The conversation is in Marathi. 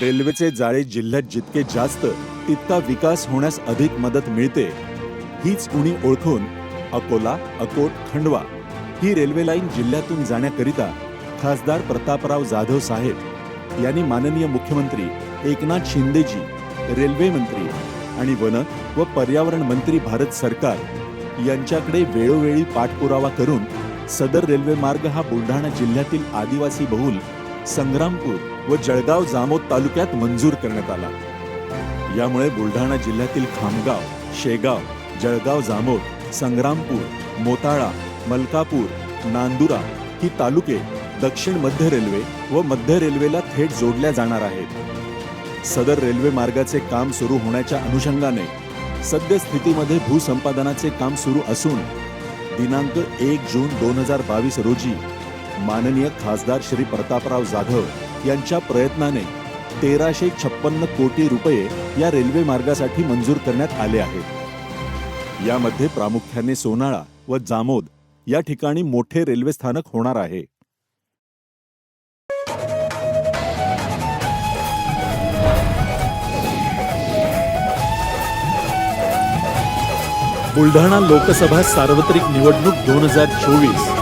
रेल्वेचे जाळे जिल्ह्यात जितके जास्त तितका विकास होण्यास अधिक मदत मिळते. हीच उणी ओळखून अकोला अकोट खंडवा ही रेल्वे लाईन जिल्ह्यातून जाण्याकरिता खासदार प्रतापराव जाधव साहेब यांनी माननीय मुख्यमंत्री एकनाथ शिंदेजी रेल्वे मंत्री आणि वन व पर्यावरण मंत्री भारत सरकार यांच्याकडे वेळोवेळी पाठपुरावा करून सदर रेल्वे मार्ग हा बुलढाणा जिल्ह्यातील आदिवासी बहुल संग्रामपूर व जळगाव जामोद तालुक्यात मंजूर करण्यात आला. यामुळे बुलढाणा जिल्ह्यातील खामगाव शेगाव जळगाव जामोद संग्रामपूर मोताळा मलकापूर नांदुरा ही तालुके दक्षिण मध्य रेल्वे व मध्य रेल्वेला थेट जोडल्या जाणार आहेत. सदर रेल्वे मार्गाचे काम सुरू होण्याच्या अनुषंगाने सद्यस्थितीमध्ये भूसंपादनाचे काम सुरू असून दिनांक एक जून दोन हजार बावीस रोजी माननीय खासदार श्री प्रतापराव जाधव यांच्या प्रयत्नाने तेराशे छप्पन्न कोटी रुपये या रेल्वे मार्गासाठी मंजूर करण्यात आले आहेत. यामध्ये प्रामुख्याने सोनाळा व जामोद या ठिकाणी मोठे रेल्वे स्थानक होणार आहे. बुलढाणा लोकसभा सार्वत्रिक निवडणूक दोन हजार चोवीस